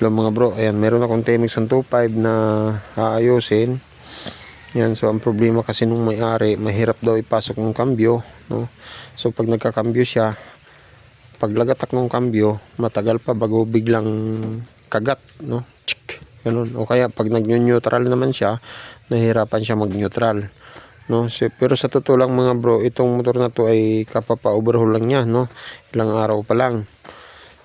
Hello mga bro, ayan, meron akong Temix 125 na aayusin. Yan, so ang problema kasi nung may-ari, mahirap daw ipasok ng kambyo, no? So pag nagkakambyo siya, pag lagatak ng kambyo, matagal pa bago biglang kagat, no? Chik, ganun. O kaya pag nag-neutral naman siya, nahihirapan siya mag-neutral. No, so, pero sa totoo lang mga bro, itong motor na to ay kapapa-overhaul lang niya, no? Ilang araw pa lang.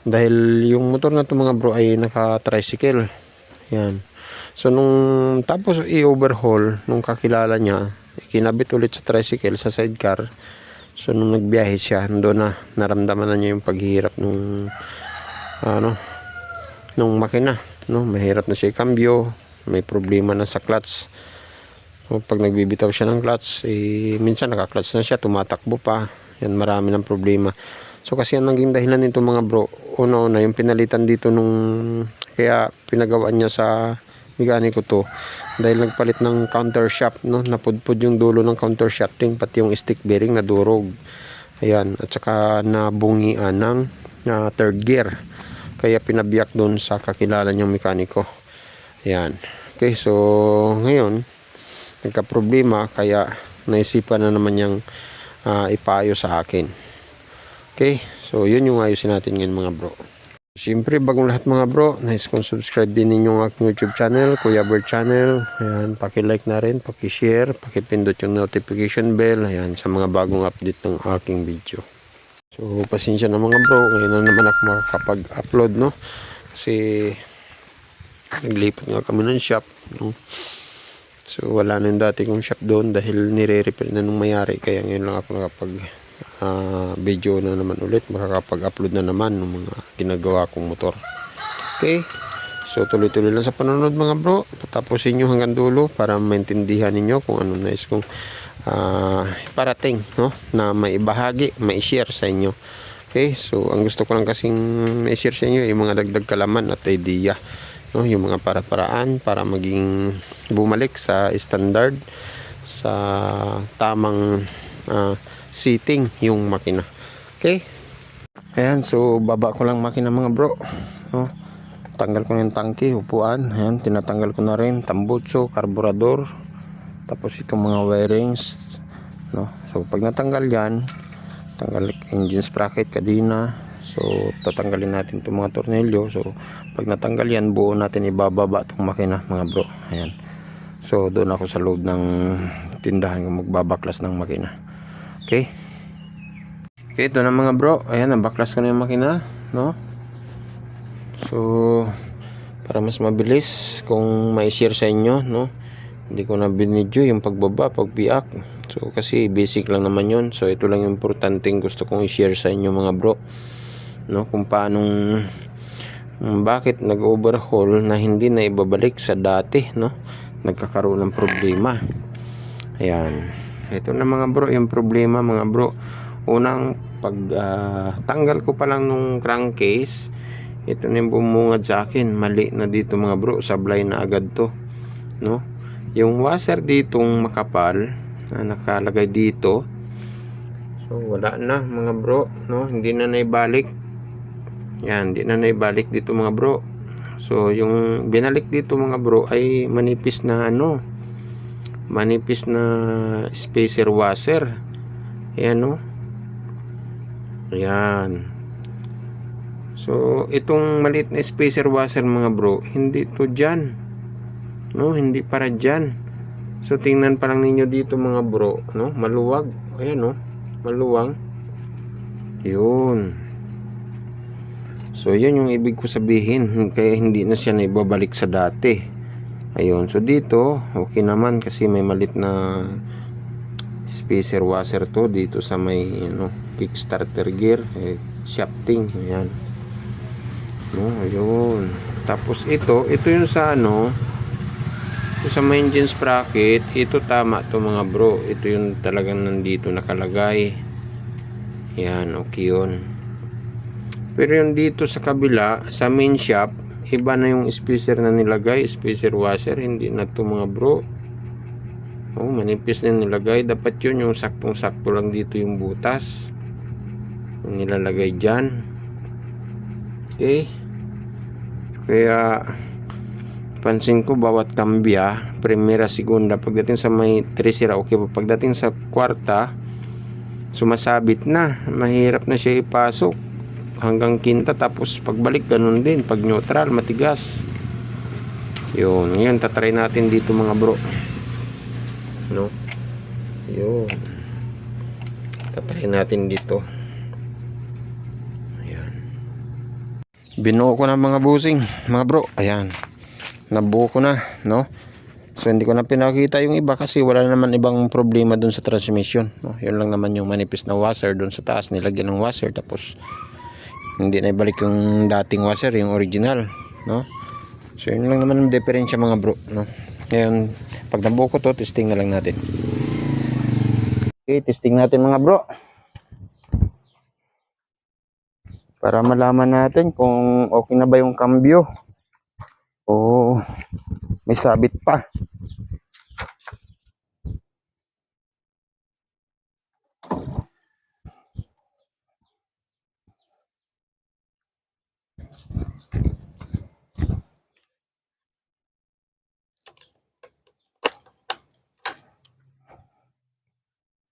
Dahil yung motor na to mga bro ay naka-tricycle. Yan. So nung tapos i-overhaul nung kakilala niya, kinabit ulit sa tricycle sa sidecar. So nung nagbiyahe siya, doon na naramdaman na niya yung paghihirap nung ano nung makina, no? Mahirap na siya i-cambio, may problema na sa clutch. So, pag nagbibitaw siya ng clutch, eh, minsan naka-clutch na siya, tumatakbo pa. Yan, marami ng problema. So kasi ang naging dahilan nito mga bro, una-una yung pinalitan dito nung kaya pinagawaan niya sa mekaniko to. Dahil nagpalit ng counter shaft no? Napudpud yung dulo ng counter shafting pati yung stick bearing na durog. Ayan at saka nabungian ng ah, third gear. Kaya pinabiyak doon sa kakilala niyang mekaniko ayan. Okay so ngayon nagka problema kaya naisipan na naman niyang ah, ipayo sa akin Okay, so yun yung ayusin natin ngayon mga bro. Siyempre, bagong lahat mga bro, nice kung subscribe din ninyo ang aking YouTube channel, Kuya Bird Channel. Ayan, paki-like na rin, paki-share, paki-pindot yung notification bell. Ayan, sa mga bagong update ng aking video. So, pasensya na mga bro, ngayon na naman ako makakapag-upload, no? Kasi, naglipat nga kami ng shop, no? So, wala na yung dati kong shop doon dahil nire-repair na nung mayari. Kaya ngayon lang ako nakapag ah, video na naman ulit. Makakapag-upload na naman ng mga ginagawa kong motor. Okay? So, tuloy-tuloy lang sa panonood mga bro. Patapusin nyo hanggang dulo para maintindihan ninyo kung ano nais kong ah, parating, no? Na maibahagi, mai-share sa inyo. Okay? So, ang gusto ko lang kasing mai-share sa inyo yung mga dagdag kalaman at idea no yung mga para-paraan para maging bumalik sa standard sa tamang ah, seating yung makina. Okay? Ayan so baba ko lang makina mga bro. No? Tanggal ko yung tangke upuan. Ayan tinatanggal ko na rin. Tambutso karburador. Tapos itong mga wirings. No? So pag natanggal yan tanggal engine sprocket kadina so tatanggalin natin itong mga tornilyo. So pag natanggal yan buo natin ibababa itong makina mga bro. Ayan. So doon ako sa load ng tindahan kung magbabaklas ng makina okay. Okay ito na mga bro. Ayan nabaklas ko na yung makina no? So para mas mabilis kung may share sa inyo no? Hindi ko na binidyo yung pagbaba pagbiak. So kasi basic lang naman yun. So ito lang yung importanteng gusto kong i-share sa inyo mga bro. No? Kung paanong bakit nag-overhaul na hindi na ibabalik sa dati no? Nagkakaroon ng problema. Ayan ito na mga bro yung problema mga bro. Unang pag ah, tanggal ko pa lang nung crankcase ito na yung bumungad sa akin. Mali na dito mga bro sablay na agad to no? Yung washer ditong makapal na nakalagay dito so wala na mga bro no? Hindi na naibalik. Yan hindi na naibalik dito mga bro. So yung binalik dito mga bro ay manipis na ano manipis na spacer washer. Ayan no? Ayan. So itong maliit na spacer washer mga bro hindi to dyan. No? Hindi para dyan. So tingnan pa lang ninyo dito mga bro no? Maluwag. Ayan no? Maluwang. Yun. So, yun yung ibig ko sabihin. Kaya hindi na siya naibabalik sa dati. Ayun. So, dito, okay naman kasi may malit na spacer washer to dito sa may ano, kickstarter gear. Eh, shafting. Ayan. No, ayun. Tapos ito, ito yung sa ano, sa may engine sprocket, ito tama to mga bro. Ito yung talagang nandito nakalagay. Yan, okay yun. Pero yung dito sa kabila, sa main shop, iba na yung spacer na nilagay, spacer washer, hindi na to mga bro. Oh, manipis na nilagay. Dapat yun yung saktong-sakto lang dito yung butas. Yung nilalagay dyan. Okay. Kaya pansin ko bawat kambya, primera, segunda, pagdating sa may tresira, okay pa. Pagdating sa kwarta, sumasabit na. Mahirap na siya ipasok. Hanggang kinta, tapos pagbalik, ganun din. Pag neutral, matigas. Yun, ngayon, tatry natin dito mga bro. No? Yun. Tatry natin dito. Ayan. Binuo ko na mga busing, mga bro. Ayan. Nabuo ko na, no? So hindi ko na pinakita yung iba kasi wala naman ibang problema dun sa transmission. No? Yun lang naman yung manipis na washer dun sa taas. Nilagyan ng washer tapos hindi na ibalik yung dating washer, yung original. No? So yun lang naman ang diferensya mga bro. No? Ngayon, pag nabuo ko to, testing na lang natin. Okay, testing natin mga bro. Para malaman natin kung okay na ba yung cambio. O may sabit pa.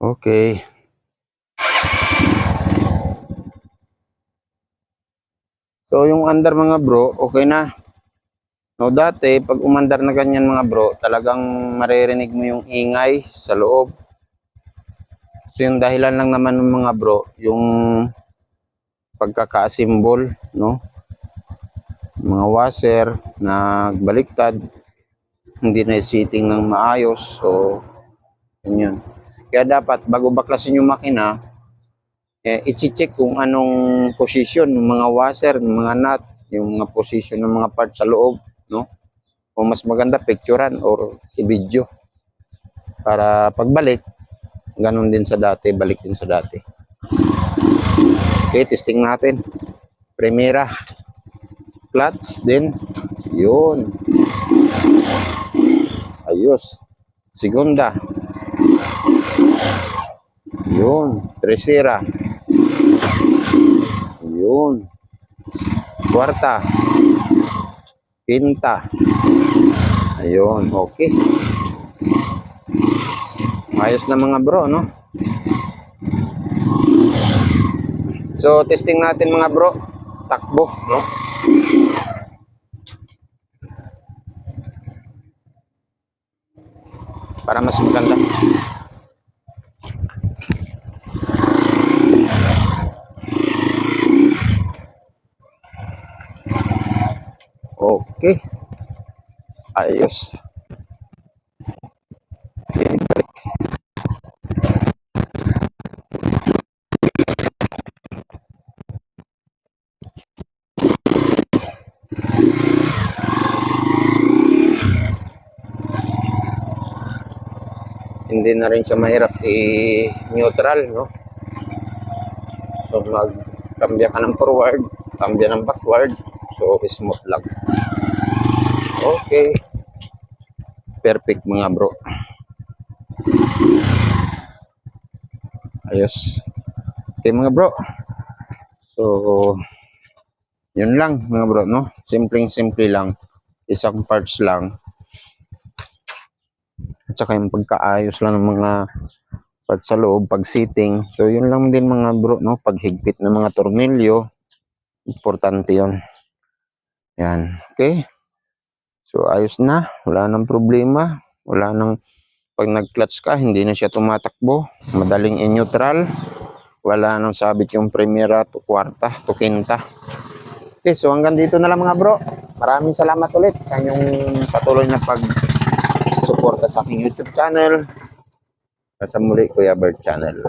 Okay. So yung under mga bro, okay na. No, dati pag umandar na ganyan mga bro, talagang maririnig mo yung ingay sa loob. So yung dahilan lang naman ng mga bro, yung pagkaka-assemble, no? Mga washer na baliktad, hindi na sitting ng maayos. So, yun yun. Kaya dapat bago baklasin yung makina, eh, i-check kung anong position ng mga washer, ng mga nut, yung mga position ng mga parts sa loob, no? O mas maganda picturean or i-video. Para pagbalik, ganun din sa dati, balik din sa dati. Okay, testing natin. Primera. Clutch din. Yun. Ayos. Segunda. Yun. Tercera. Yun. Kuarta. Quinta. Ayun. Okay. Ayos na mga bro, no? So, testing natin mga bro. Takbo, no? Para mas maganda. Okay. Ayos. Balik. Hindi na rin siya mahirap i-neutral, no? So, mag-cambia ka ng forward, cambia ng backward, so smooth lang. Okay. Perfect mga bro. Ayos. Okay mga bro. So, yun lang mga bro, no? Simpleng simple lang. Isang parts lang. At saka yung pagkaayos lang ng mga parts sa loob, pag sitting. So, yun lang din mga bro, no? Paghigpit ng mga tornilyo. Importante yun. Yan. Okay. So, ayos na. Wala nang problema. Wala nang, pag nag-clutch ka, hindi na siya tumatakbo. Madaling in-neutral. Wala nang sabit yung primera to kwarta to quinta. Okay, so hanggang dito na lang mga bro. Maraming salamat ulit sa inyong patuloy na pag-suporta sa aking YouTube channel. At sa muli, Kuya Bird Channel.